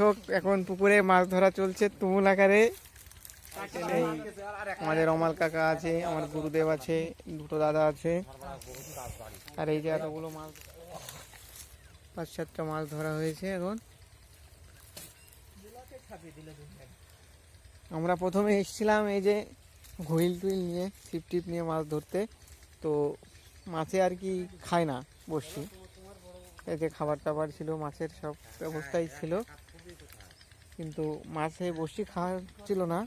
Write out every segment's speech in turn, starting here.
হোক, এখন পুকুরে মাছ ধরা চলছে তুমুল আকারে। আমাদের অমাল কাকা আছে, আমার গুরুদেব আছে, দুটো দাদা আছে। আর এই যে এতগুলো মাছ, পাঁচ সাতটা মাছ ধরা হয়েছে এখন। আমরা প্রথমে এসেছিলাম এই যে ঘুইল টুইল নিয়ে, ছিপ টিপ নিয়ে মাছ ধরতে। তো মাছে আর কি খায় না বসছি। এই যে খাবার টাবার ছিল, মাছের সব ব্যবস্থাই ছিল। কিন্তু মাছে বসি খাওয়া ছিল না।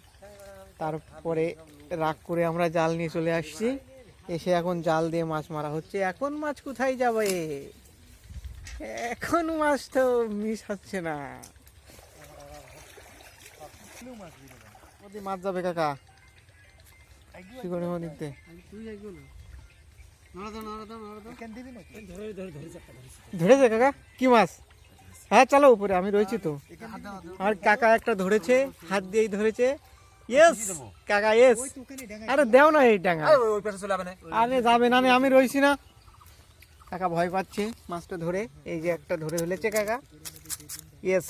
তারপরে রাগ করে আমরা জাল নিয়ে চলে আসছি। এসে এখন জাল দিয়ে মাছ মারা হচ্ছে। এখন মাছ কোথায় যাবে? এখন মাছ তো মিস হচ্ছে না মাছ যাবে কাকা। শিকড়ে নদীতে ধরেছে কাকা। কি মাছ? হ্যাঁ চলো উপরে আমি রয়েছি তো। আর কাকা একটা ধরেছে হাত দিয়েই ধরেছে। ইয়েস কাকা ইয়েস আরে দেও না এই ডাঙা। ওই যাবে না। আরে যাবে না আমি রয়েছি না। কাকা ভয় পাচ্ছে মাছটা ধরে। এই যে একটা ধরে ফেলেছে কাকা। ইয়েস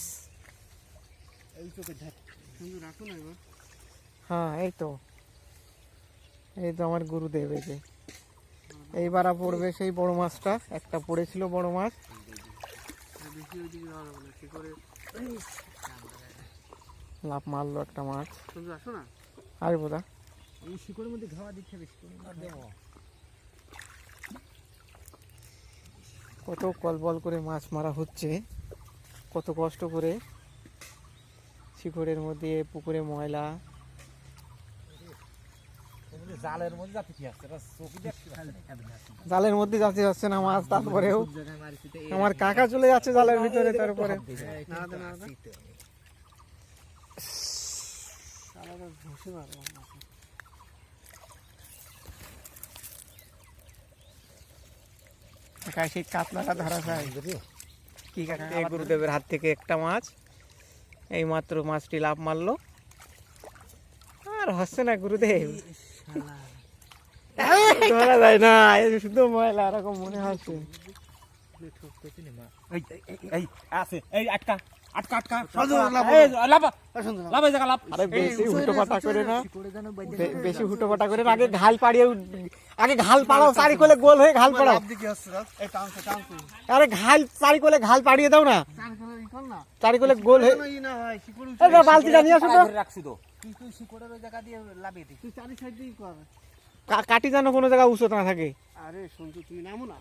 হ্যাঁ এই তো। এই তো আমার গুরুদেব এই যে এইবার পড়বে সেই বড় মাছটা। একটা পড়েছিল বড় মাছ। লাভ মারলো একটা মাছ। আরে বোধা কত কলবল করে মাছ মারা হচ্ছে। কত কষ্ট করে শিকড়ের মধ্যে পুকুরে ময়লা জালের মধ্যে যাতে কি দেখতে জালের মধ্যে যাচ্ছে যাচ্ছে না মাছ তারপরেও আমার কাকা চলে যাচ্ছে জালের ভিতরে তারপরে। সেই কাতলাটা ধরা যায়। কি কাকা? এই গুরুদেবের হাত থেকে একটা মাছ। এই মাত্র মাছটি লাভ মারলো। আর হচ্ছে না গুরুদেব। ধরা যায় না শুধু মনে বেশি করে বেশি আগে ঘাল পাড়িয়ে আগে ঘাল পাড়াও চারি কোলে গোল হয়ে ঘাল পাড়াও আরে ঘাল চারি কোলে ঘাল পাড়িয়ে দাও না চারি কোলে গোল হয়ে বালতিটা নিয়ে আসো তো কাটি যেন কোনো জায়গায় উঁচু না থাকে। আরে সন্তু তুই নামো না।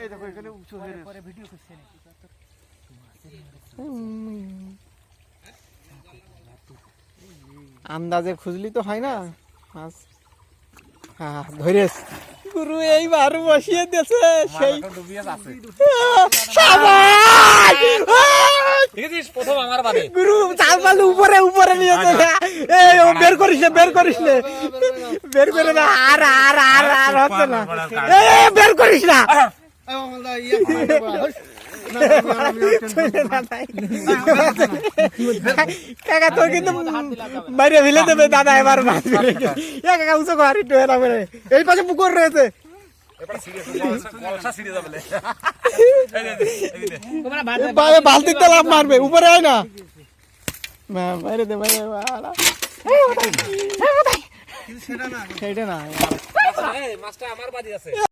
এই দেখো এখানে উঁচু হয়ে পরে ভিডিও করছে আন্দাজে খুঁজলি তো হয় না? মাছ হ্যাঁ ধরেস গুরু এইবার বসিয়ে দিয়েছে সেই ডুবিয়ে আছে সাবাস! দেখেছিস? প্রথম আমার বাদে। গুরু চাল উপরে উপরে নিয়ে চলে এই বের করিস না বের করিস না। বের করে না আর আর আর আর হচ্ছে না। এই, বের করিস না। কাকা তোর কিন্তু বাইরে ফেলে দেবে দাদা এবার এ কাকা উঁচু এই পাশে পুকুর রয়েছে। যাবে বাইরে লাভ মারবে উপরে আয় না। বাইরে দে বাইরে সেটা না। সেটা না। মাছটা আমার বাদি আছে।